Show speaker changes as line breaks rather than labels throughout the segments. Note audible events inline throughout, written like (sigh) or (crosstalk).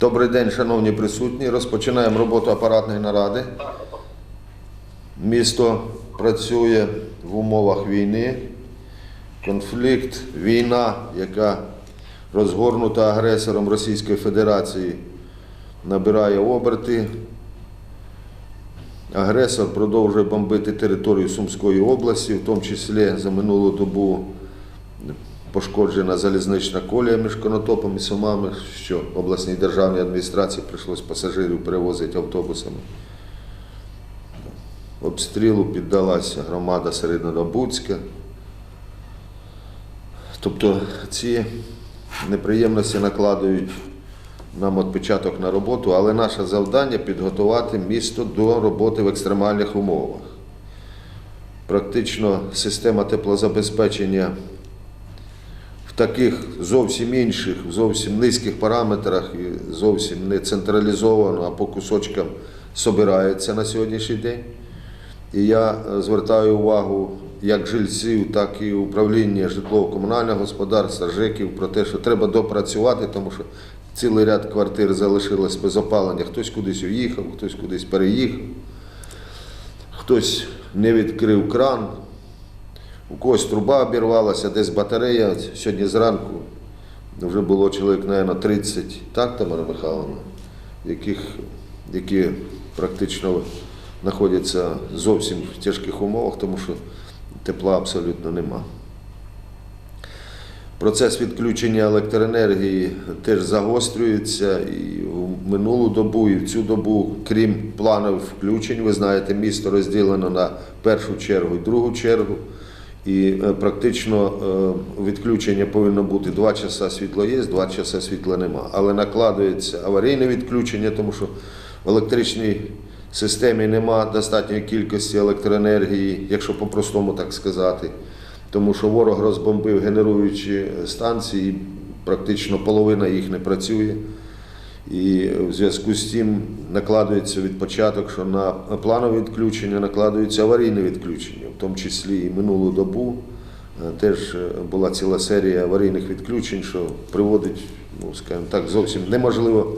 Добрий день, шановні присутні. Розпочинаємо роботу апаратної наради. Місто працює в умовах війни. Конфлікт, війна, яка розгорнута агресором Російської Федерації, набирає оберти. Агресор продовжує бомбити територію Сумської області, в тому числі за минулу добу пошкоджена залізнична колія між Конотопом і Сумами, що обласній державній адміністрації прийшлось пасажирів перевозити автобусами. Обстрілу піддалася громада Середнодобуцька. Тобто ці неприємності накладують нам відпечаток на роботу, але наше завдання підготувати місто до роботи в екстремальних умовах. Практично система теплозабезпечення таких зовсім інших, зовсім низьких параметрах і зовсім не централізовано, а по кусочкам собирається на сьогоднішній день. І я е, звертаю увагу як жильців, так і управління житлово-комунального господарства, ЖЕКів про те, що треба допрацювати, тому що цілий ряд квартир залишилось без опалення. Хтось кудись уїхав, хтось кудись переїхав, хтось не відкрив кран, у когось труба обірвалася, десь батарея. Сьогодні зранку вже було чоловік, мабуть, 30, так, Тамара Михайловна, яких, які практично знаходяться зовсім в тяжких умовах, тому що тепла абсолютно нема. Процес відключення електроенергії теж загострюється і в минулу добу, і в цю добу, крім планових включень, ви знаєте, місто розділено на першу чергу і другу чергу. І е, практично е, відключення повинно бути 2 часа світло є, 2 часа світла нема. Але накладується аварійне відключення, тому що в електричній системі нема достатньої кількості електроенергії, якщо по-простому так сказати. Тому що ворог розбомбив генеруючі станції, практично половина їх не працює. І в зв'язку з тим накладується відпочаток, що на планове відключення накладується аварійне відключення, в тому числі і минулу добу е, теж е, була ціла серія аварійних відключень, що приводить, ну скажімо так, зовсім неможливо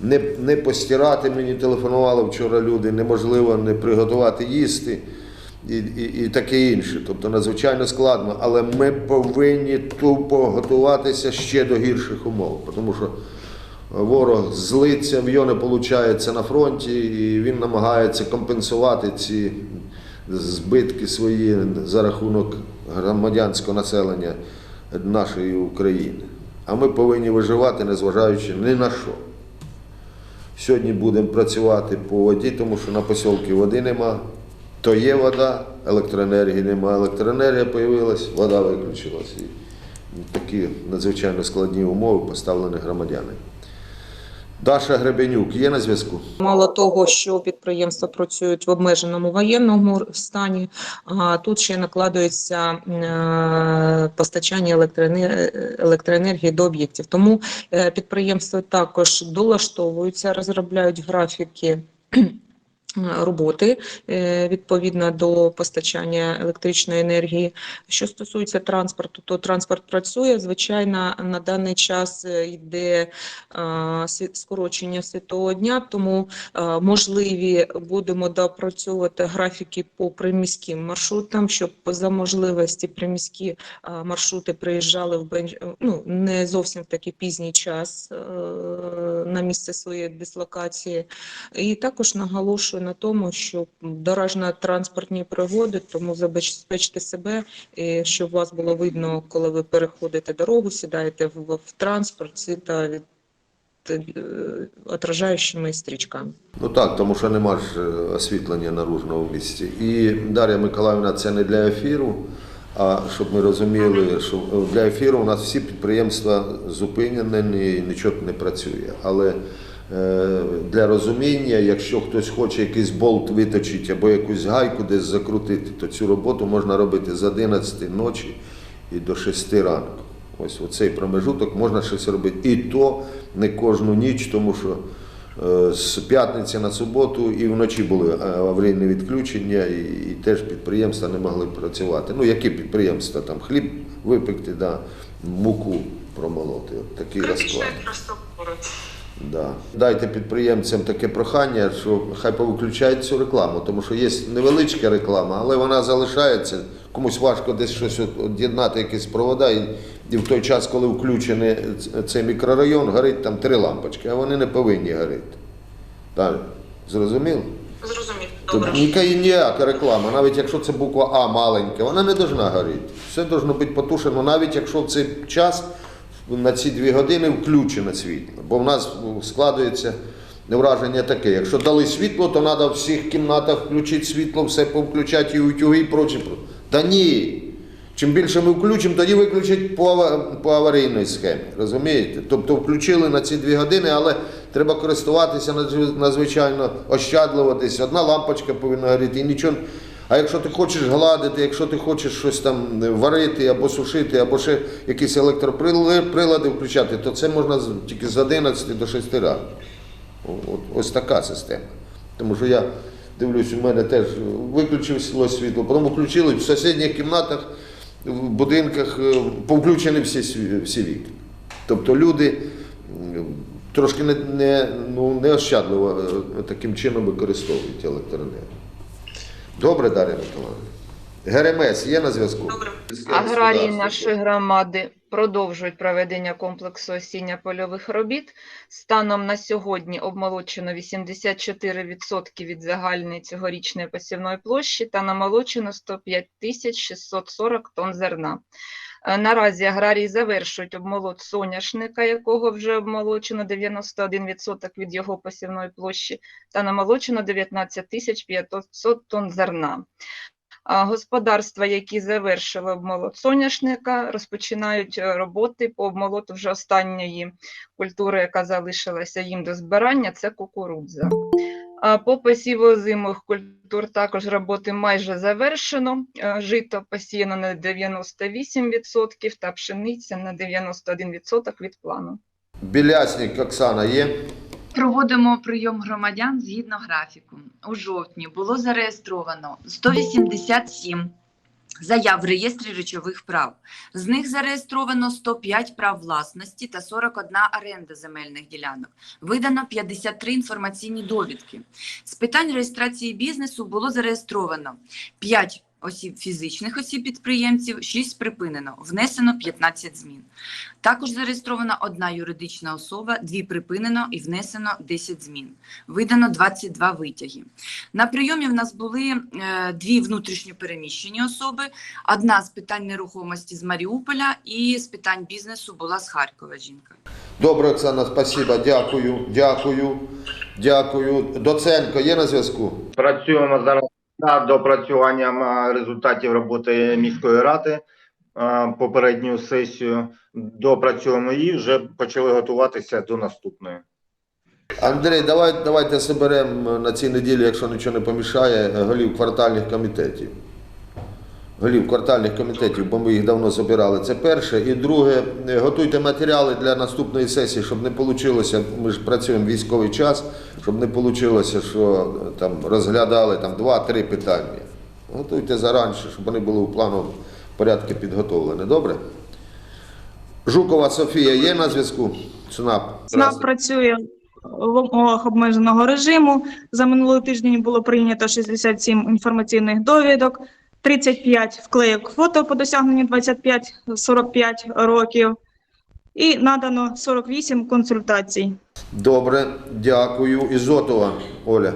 не, не постирати. Мені телефонували вчора люди, неможливо не приготувати їсти і, і, і таке інше. Тобто надзвичайно складно, але ми повинні тупо готуватися ще до гірших умов, тому що ворог злиться, в його не виходить на фронті, і він намагається компенсувати ці збитки свої за рахунок громадянського населення нашої України. А ми повинні виживати, незважаючи ні на що. Сьогодні будемо працювати по воді, тому що на посілки води нема. То є вода, електроенергії немає, електроенергія з'явилась, вода виключилась. І такі надзвичайно складні умови поставлені громадяни. Даша Гребенюк є на зв'язку?
Мало того, що підприємства працюють в обмеженому воєнному стані, а тут ще накладується е, постачання електроенер- електроенергії до об'єктів. Тому е, підприємства також долаштовуються, розробляють графіки. Роботи е, відповідно до постачання електричної енергії. Що стосується транспорту, то транспорт працює. Звичайно, на даний час е, йде скорочення світового дня, тому можливі будемо допрацьовувати графіки по приміським маршрутам, щоб за можливості приміські маршрути приїжджали в бенч... ну, не зовсім в такий пізній час е, на місце своєї дислокації. І також наголошую на тому, що дорожньо-транспортні пригоди, тому забезпечте себе, щоб вас було видно, коли ви переходите дорогу, сідаєте в, в транспорт та від е, отражаючими стрічками.
Ну так, тому що нема ж е, освітлення наружного в місті. І Дар'я Миколаївна, це не для ефіру. А щоб ми розуміли, що для ефіру у нас всі підприємства зупинені нічого не працює. Але е, для розуміння, якщо хтось хоче якийсь болт виточити або якусь гайку десь закрутити, то цю роботу можна робити з 11 ночі і до 6 ранку. Ось оцей промежуток можна щось робити. І то не кожну ніч, тому що е, з п'ятниці на суботу і вночі були е, аварійні відключення, і, і теж підприємства не могли працювати. Ну, які підприємства? Там хліб випекти, да, муку промолоти. От такий розклад.
Інфраструктура.
Да. Дайте підприємцям таке прохання, що хай повиключають цю рекламу, тому що є невеличка реклама, але вона залишається. Комусь важко десь щось од'єднати, якісь провода, і, в той час, коли включений цей мікрорайон, горить там три лампочки, а вони не повинні горіти. Так, зрозуміло?
Зрозумів.
Тобто ніяка ніяка реклама, навіть якщо це буква А маленька, вона не повинна горіти. Все повинно бути потушено, навіть якщо в цей час на ці дві години включене світло. Бо в нас складується враження таке. Якщо дали світло, то треба в всіх кімнатах включити світло, все повключати і утюги і прочі. Та ні. Чим більше ми включимо, тоді виключать по, ава- по аварійній схемі. Розумієте? Тобто включили на ці дві години, але треба користуватися надзвичайно ощадливо. Десь одна лампочка повинна горіти і нічого. А якщо ти хочеш гладити, якщо ти хочеш щось там варити або сушити, або ще якісь електроприлади включати, то це можна тільки з 11 до 6 ранку. Ось така система. Тому що я дивлюсь, у мене теж виключило світло, потім включили в сусідніх кімнатах, в будинках е, повключені всі, всі вікна. Тобто люди трошки не, не, ну, неощадливо е, таким чином використовують електроенергію. Добре, Дар'я Миколаївна? ГРМС є на зв'язку?
Аграрії нашої громади продовжують проведення комплексу осіння польових робіт. Станом на сьогодні обмолочено 84% від загальної цьогорічної посівної площі та намолочено 105 тисяч 640 тонн зерна. Е, Наразі аграрії завершують обмолот соняшника, якого вже обмолочено 91% від його посівної площі, та намолочено 19 тисяч 500 тонн зерна. Господарства, які завершили обмолот соняшника, розпочинають е, роботи по обмолоту вже останньої культури, яка залишилася їм до збирання, це кукурудза. А По посіву озимих культур також роботи майже завершено. Е, Жито посіяно на 98% та пшениця на 91% від плану.
Білясник Оксана є?
Проводимо прийом громадян згідно графіку. У жовтні було зареєстровано 187 заяв в реєстрі речових прав. З них зареєстровано 105 прав власності та 41 оренда земельних ділянок. Видано 53 інформаційні довідки. З питань реєстрації бізнесу було зареєстровано 5 осіб фізичних осіб підприємців, 6 припинено, внесено 15 змін. Також зареєстрована одна юридична особа, дві припинено і внесено 10 змін. Видано 22 витяги. На прийомі в нас були е, дві внутрішньо переміщені особи. Одна з питань нерухомості з Маріуполя і з питань бізнесу була з Харкова жінка.
Добре, Оксана, спасибо, дякую, дякую, дякую. Доценко є на зв'язку?
Працюємо зараз над допрацюванням результатів роботи міської ради попередню сесію. Допрацюємо її, вже почали готуватися до наступної.
Андрій, давай, давайте зберемо на цій неділі, якщо нічого не помішає, голів квартальних комітетів. Голів квартальних комітетів, бо ми їх давно збирали. Це перше. І друге, е, готуйте матеріали для наступної сесії, щоб не вийшло, ми ж працюємо військовий час, щоб не вийшло, що е, там розглядали там, два-три питання. Готуйте зараніше, щоб вони були у плановому порядку підготовлені. Добре? Жукова Софія є на зв'язку? ЦНАП.
СНАП працює в умовах обмеженого режиму. За минулий тиждень було прийнято 67 інформаційних довідок, 35 вклеїк фото по досягненню 25-45 років і надано 48 консультацій.
Добре, дякую. Ізотова Оля.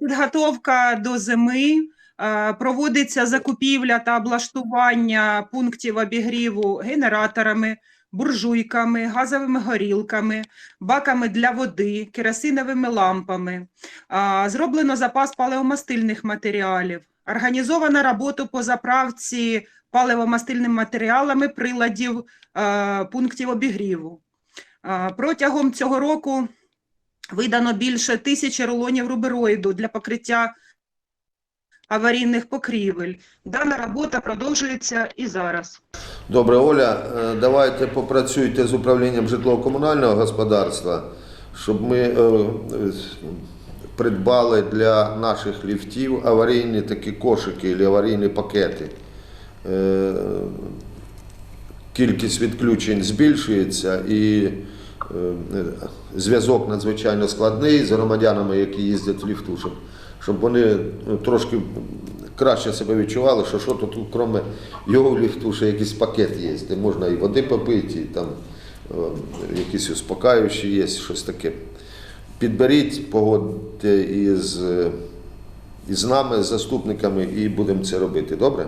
Підготовка до зими. е, Проводиться закупівля та облаштування пунктів обігріву генераторами, буржуйками, газовими горілками, баками для води, керосиновими лампами. Зроблено запас паливомастильних матеріалів. Організована робота по заправці паливомастильними матеріалами приладів е, пунктів обігріву. А, Протягом цього року видано більше тисячі рулонів рубероїду для покриття аварійних покрівель. Дана робота продовжується і зараз.
Добре, Оля, е, давайте попрацюйте з управлінням житлово-комунального господарства, щоб ми е, е, придбали для наших ліфтів аварійні такі кошики або аварійні пакети. Е, Кількість відключень збільшується і е, зв'язок надзвичайно складний з громадянами, які їздять в ліфту, щоб, вони ну, трошки краще себе відчували, що що тут, крім його в ліфту, ще якийсь пакет є, де можна і води попити, і там е, якісь успокаюючі є, щось таке. Підберіть, погодьте із, із нами, з заступниками, і будемо це робити. Добре?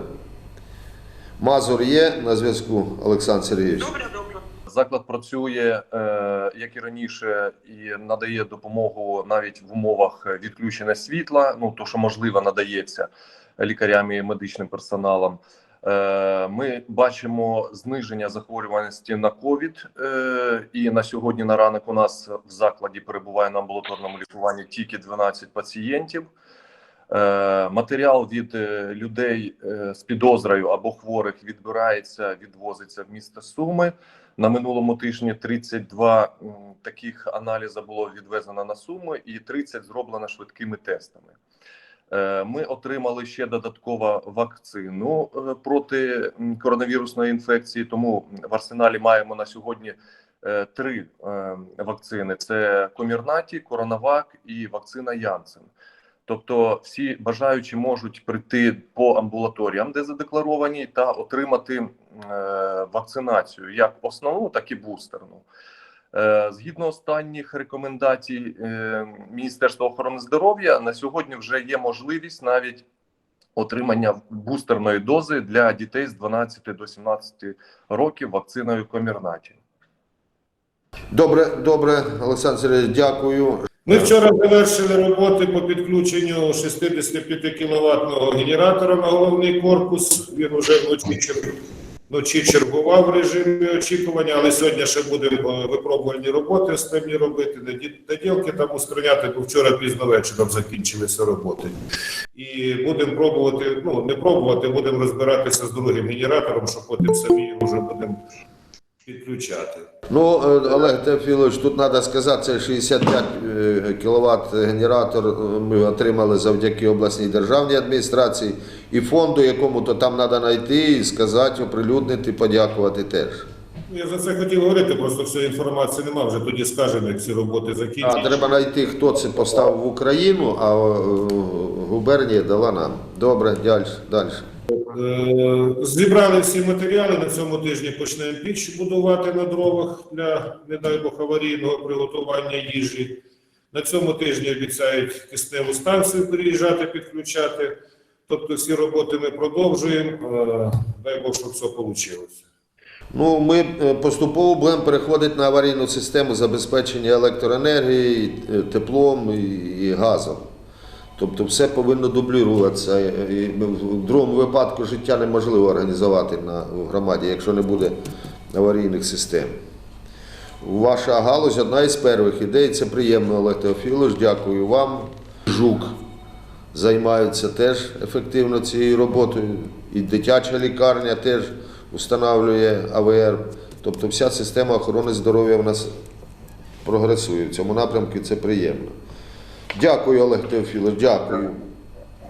Мазур є на зв'язку, Олександр Сергійович.
Заклад працює е, як і раніше, і надає допомогу навіть в умовах відключення світла. Ну то що можливо надається лікарям і медичним персоналом. Е, Ми бачимо зниження захворюваності на ковід, е, і на сьогодні на ранок у нас в закладі перебуває на амбулаторному лікуванні тільки 12 пацієнтів. Е, Матеріал від людей з підозрою або хворих відбирається, відвозиться в місто Суми. На минулому тижні 32 м, таких аналіза було відвезено на Суми, і 30 зроблено швидкими тестами. Е, Ми отримали ще додатково вакцину е, проти коронавірусної інфекції. Тому в арсеналі маємо на сьогодні е, три вакцини: це Комірнаті, Коронавак і вакцина Янсен. Тобто, всі бажаючі можуть прийти по амбулаторіям, де задекларовані, та отримати вакцинацію як основну, так і бустерну. Е, Згідно останніх рекомендацій е, Міністерства охорони здоров'я, на сьогодні вже є можливість навіть отримання бустерної дози для дітей з 12 до 17 років вакциною Комірнаті.
Добре, добре, Олександр Сергійович, дякую.
Ми вчора завершили роботи по підключенню 65 кВт генератора на головний корпус. Він уже вночі, чер- вночі чергував в режимі очікування, але сьогодні ще будемо е, випробувальні роботи основні робити, наді- наділки там устраняти, бо вчора пізно вечором закінчилися роботи. І будемо пробувати, ну не пробувати, будемо розбиратися з другим генератором, що потім самі вже будемо підключати.
Ну, е, Олег Теофілович, тут треба сказати, це 65 кВт генератор е, ми отримали завдяки обласній державній адміністрації і фонду, якому то там треба знайти і сказати, оприлюднити, подякувати теж.
Я за це хотів говорити, просто всієї інформації немає, вже тоді скажемо, як ці роботи
А треба знайти, хто це поставив в Україну, а е, губернія дала нам. Добре, далі. далі.
Е, Зібрали всі матеріали. На цьому тижні почнемо піч будувати на дровах для, не дай Бог, аварійного приготування їжі. На цьому тижні обіцяють кисневу станцію переїжджати, підключати. Тобто всі роботи ми продовжуємо. Е, Дай Бог, щоб все вийшло.
Ну, ми е, поступово будемо переходити на аварійну систему забезпечення електроенергії, е, теплом і, газом. Тобто все повинно дублюватися. І в другому випадку життя неможливо організувати на, в громаді, якщо не буде аварійних систем. Ваша галузь одна із перших ідей. Це приємно, Олег Теофілович. Дякую вам. Жук займаються теж ефективно цією роботою. І дитяча лікарня теж встановлює АВР. Тобто вся система охорони здоров'я в нас прогресує. В цьому напрямку це приємно. Дякую, Олег Теофілович, дякую.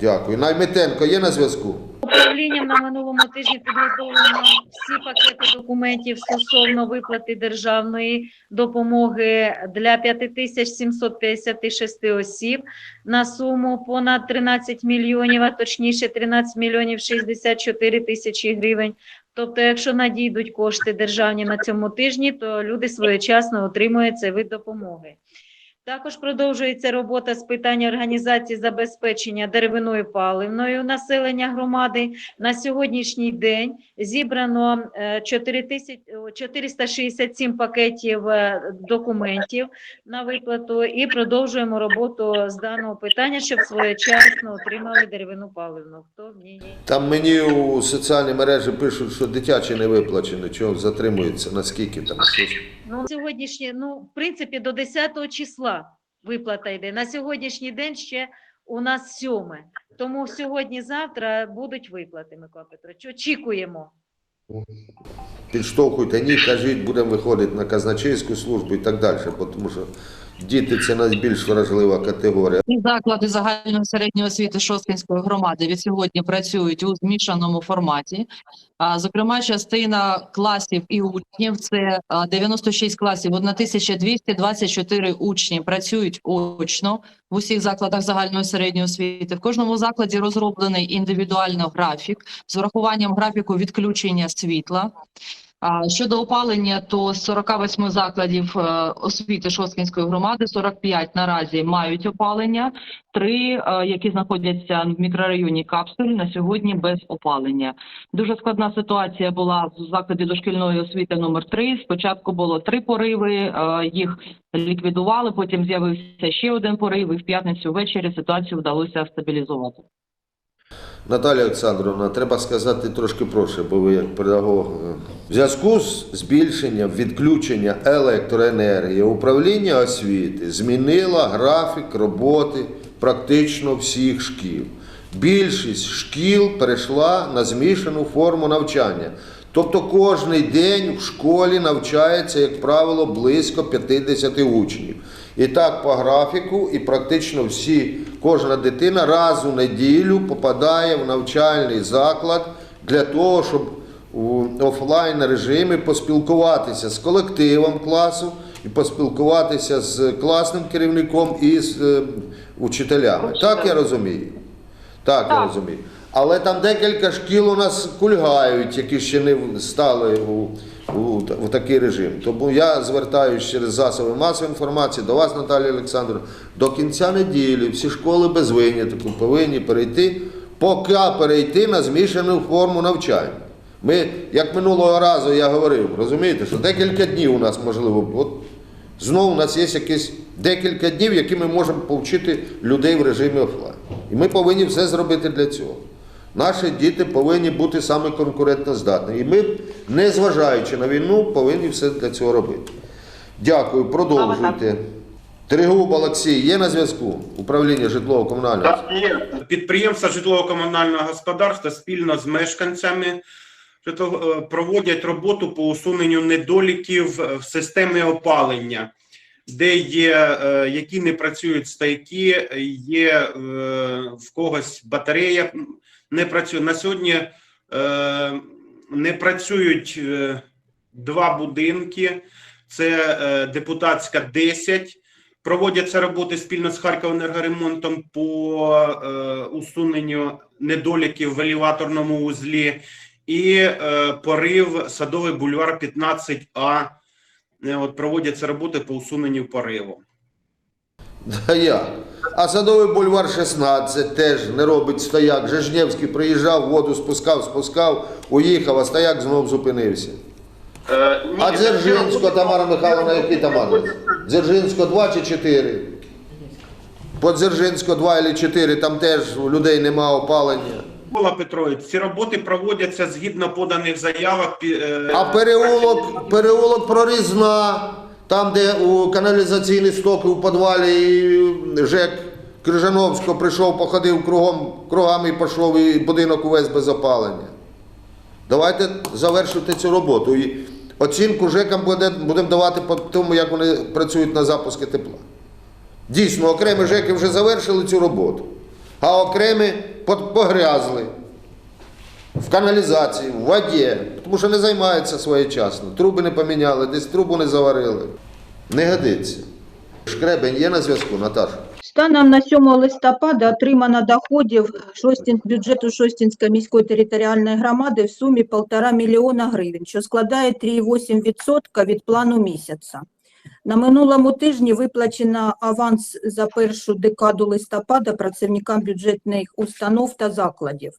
Дякую. Наймитенко є на зв'язку?
Управлінням на минулому тижні підготовлено всі пакети документів стосовно виплати державної допомоги для 5756 осіб на суму понад 13 мільйонів, а точніше 13 мільйонів 64 тисячі гривень. Тобто, якщо надійдуть кошти державні на цьому тижні, то люди своєчасно отримують цей вид допомоги. Також продовжується робота з питання організації забезпечення деревиною паливною населення громади. На сьогоднішній день зібрано е, 4 тисяч- о, 467 пакетів е, документів на виплату і продовжуємо роботу з даного питання, щоб своєчасно отримали деревину паливну. Хто в ній
Там мені у соціальній мережі пишуть, що дитячі не виплачені, чого затримуються, наскільки там. щось.
Ну, сьогоднішнє, ну, в принципі, до 10 числа виплата йде. На сьогоднішній день ще у нас сьоме. Тому сьогодні-завтра будуть виплати, Микола Петрович. Очікуємо.
Підштовхуйте, ні, кажіть, будемо виходити на казначейську службу і так далі, тому що Діти це найбільш вразлива категорія.
Заклади загальної середньої освіти Шосткинської громади від сьогодні працюють у змішаному форматі. Зокрема, частина класів і учнів це а, 96 класів, 1224 учні працюють очно в усіх закладах загальної середньої освіти. В кожному закладі розроблений індивідуально графік з урахуванням графіку відключення світла. Щодо опалення, то з 48 закладів е, освіти Шосткинської громади 45 наразі мають опалення, три, е, які знаходяться в мікрорайоні Капсуль, на сьогодні без опалення. Дуже складна ситуація була в закладі дошкільної освіти номер 3 Спочатку було три пориви, е, їх ліквідували, потім з'явився ще один порив, і в п'ятницю ввечері ситуацію вдалося стабілізувати.
Наталія Олександровна, треба сказати трошки проще, бо ви як педагог. е, В зв'язку з збільшенням відключення електроенергії управління освіти змінило графік роботи практично всіх шкіл. Більшість шкіл перейшла на змішану форму навчання. Тобто кожний день в школі навчається, як правило, близько 50 учнів. І так по графіку, і практично всі, кожна дитина раз у неділю попадає в навчальний заклад для того, щоб у офлайн режимі поспілкуватися з колективом класу і поспілкуватися з класним керівником і з е, учителями. Так я розумію. Так, я розумію. Але там декілька шкіл у нас кульгають, які ще не стали у, у, та- такий режим. Тому я звертаюся через засоби масової інформації до вас, Наталія Олександровна, до кінця неділі всі школи без винятку повинні перейти, поки перейти на змішану форму навчання. Ми, як минулого разу я говорив, розумієте, що декілька днів у нас можливо. От Знову у нас є якісь декілька днів, які ми можемо повчити людей в режимі офлайн. І ми повинні все зробити для цього. Наші діти повинні бути саме конкурентоздатні. І ми, незважаючи на війну, повинні все для цього робити. Дякую, продовжуйте. Тригуб Олексій є на зв'язку? Управління житлово-комунального.
Так, є. Підприємства житлово-комунального господарства спільно з мешканцями е, проводять роботу по усуненню недоліків е, в системі опалення, де є, е, які не працюють стайки, є в когось батарея не працює. На сьогодні е, не працюють е, два будинки. Це е, депутатська 10. Проводяться роботи спільно з Харковенергоремонтом по усуненню недоліків в елеваторному узлі і порив садовий бульвар 15А. Е, От проводяться роботи по усуненню пориву. (laughs)
Да як? А садовий бульвар 16 теж не робить стояк. Жежнєвський приїжджав, воду спускав, спускав, уїхав, а стояк знов зупинився.
Е, ні,
А Дзержинського, Тамара Михайловна, який там адрес? Дзержинського 2 чи 4? По Дзержинського 2 чи 4, там теж у людей нема опалення.
Микола Петрович, ці роботи проводяться згідно поданих заявок. пі- е,
А переулок, переулок прорізна, там, де у каналізаційні стоки у підвалі і ЖЕК Крижановського прийшов, походив кругом, кругами і пішов, і будинок увесь без опалення. Давайте завершити цю роботу. І оцінку ЖЕКам буде, будемо давати по тому, як вони працюють на запуски тепла. Дійсно, окремі ЖЕКи вже завершили цю роботу, а окремі погрязли в каналізації, в воді, тому що не займаються своєчасно. Труби не поміняли, десь трубу не заварили. Не годиться. Шкребень є на зв'язку, Наташа?
Станом на 7 листопада отримано доходів Шостін, бюджету Шостінської міської територіальної громади в сумі 1,5 мільйона гривень, що складає 3,8% від плану місяця. На минулому тижні виплачено аванс за першу декаду листопада працівникам бюджетних установ та закладів.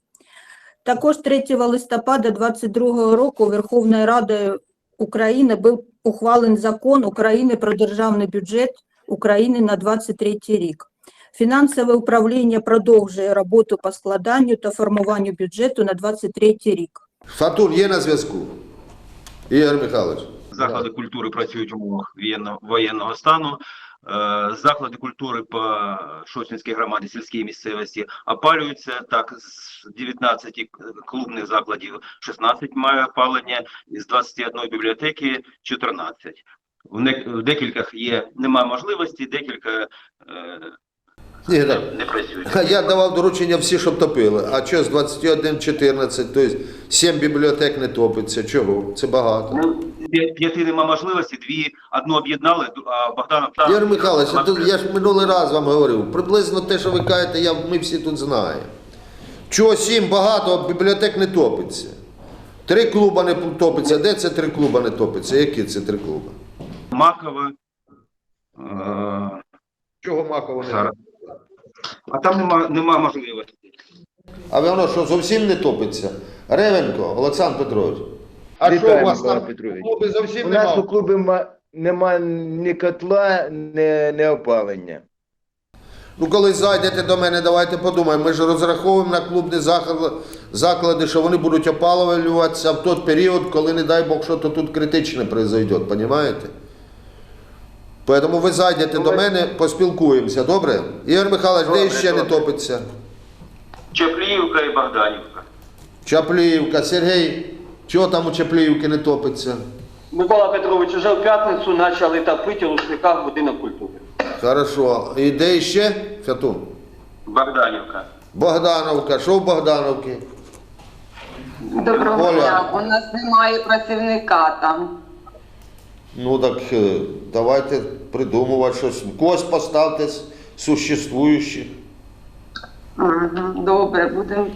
Також 3 листопада 2022 року Верховною Радою України був ухвалений закон України про державний бюджет України на 23 рік. Фінансове управління продовжує роботу по складанню та формуванню бюджету на 23 рік.
Фатун є на зв'язку? Ігор Михайлович.
Заклади культури працюють в умовах воєнного, воєнного стану. Е, Заклади культури по Шосінській громаді сільській місцевості опалюються. Так, з 19 клубних закладів 16 має опалення, з 21 бібліотеки 14. в, не, в декількох є немає можливості, декілька е,
Ні, так.
не працюють.
Я давав доручення всі, щоб топили. А що з 21.14, тобто 7 бібліотек не топиться. Чого? Це багато.
Ну, п'яти нема можливості, дві одну об'єднали, а Богдан та
Ігор Михайлович, я тут- я ж минулий раз вам говорив, приблизно те, що ви кажете, я, ми всі тут знаємо. Чого сім багато, а бібліотек не топиться. Три клуба не топиться. Де це три клуба не топиться? Які це три клуба?
Макова. Е,
Чого Макова не
зараз. А там нема, нема можливості.
А воно що, зовсім не топиться? Ревенко, Олександр Петрович. А що у вас там клуби зовсім
У нас
немає?
у клубі ма- нема ні котла, ні, ні опалення.
Ну, коли зайдете до мене, давайте подумаємо. Ми ж розраховуємо на клубні заклади, заклади, що вони будуть опалюватися в той період, коли, не дай Бог, що-то тут критичне произойде, розумієте? Тому ви зайдете до мене, поспілкуємося, добре? Ігор Михайлович, де
Добре,
ще не
добре.
топиться?
Чепліївка і Богданівка.
Чапліївка, Сергій, чого там у Чапліївки не топиться?
Микола Петрович, уже в п'ятницю почали топити у рушниках будинок культури.
Хорошо. І де ще? Фятун?
Богданівка.
Богдановка, що в Богдановці?
Доброго
Оля.
дня. У нас немає працівника там.
Ну так е, давайте придумувати щось. Когось поставте з существуючих.
Мгм, Добре, будемо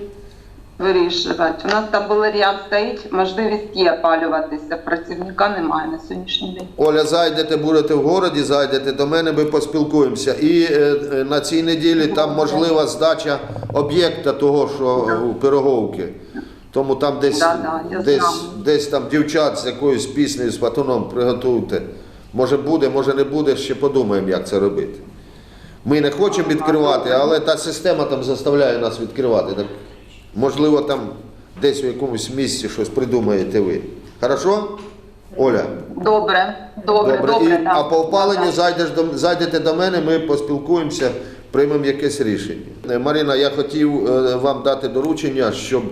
вирішувати. У нас там валеріан стоїть, можливість є опалюватися. Працівника немає на сьогоднішній день.
Оля, зайдете, будете в городі, зайдете до мене, ми поспілкуємося. І е, е, на цій неділі там можлива здача об'єкта того, що у Пироговки. Тому там десь,
Да, да, я
десь,
знаю.
десь там дівчат з якоюсь піснею, з патуном приготуйте. Може буде, може не буде, ще подумаємо, як це робити. Ми не хочемо відкривати, але та система там заставляє нас відкривати. Так, можливо, там десь у якомусь місці щось придумаєте ви. Хорошо? Оля?
Добре, добре, добре.
І,
да.
а по опаленню зайдеш до, зайдете до мене, ми поспілкуємося, приймемо якесь рішення. Марина, я хотів е, вам дати доручення, щоб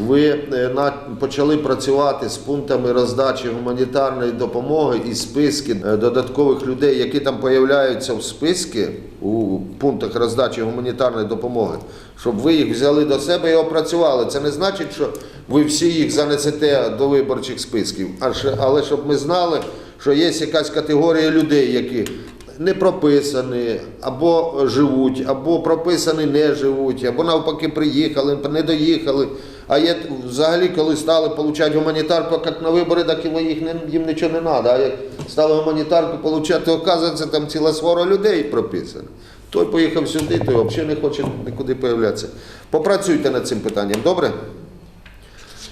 ви е, почали працювати з пунктами роздачі гуманітарної допомоги і списки е, додаткових людей, які там появляються в списки у пунктах роздачі гуманітарної допомоги, щоб ви їх взяли до себе і опрацювали. Це не значить, що ви всі їх занесете до виборчих списків, але щоб ми знали, що є якась категорія людей, які не прописані, або живуть, або прописані не живуть, або навпаки приїхали, не доїхали. А є взагалі, коли стали отримати гуманітарку як на вибори, так і їх не, їм нічого не треба. А як стали гуманітарку отримати, оказується, там ціла свора людей прописана. Той поїхав сюди, той взагалі не хоче нікуди появлятися. Попрацюйте над цим питанням, добре?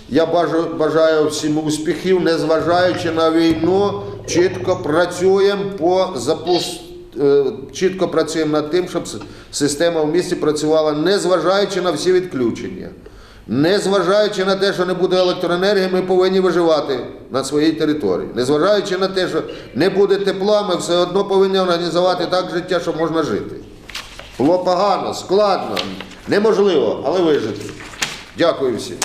Я бажаю, бажаю всім успіхів, незважаючи на війну, чітко працюємо по запуск... е, чітко працюємо над тим, щоб система в місті працювала, незважаючи на всі відключення. Незважаючи на те, що не буде електроенергії, ми повинні виживати на своїй території. Незважаючи на те, що не буде тепла, ми все одно повинні організувати так життя, щоб можна жити. Було погано, складно, неможливо, але вижити. Дякую всім.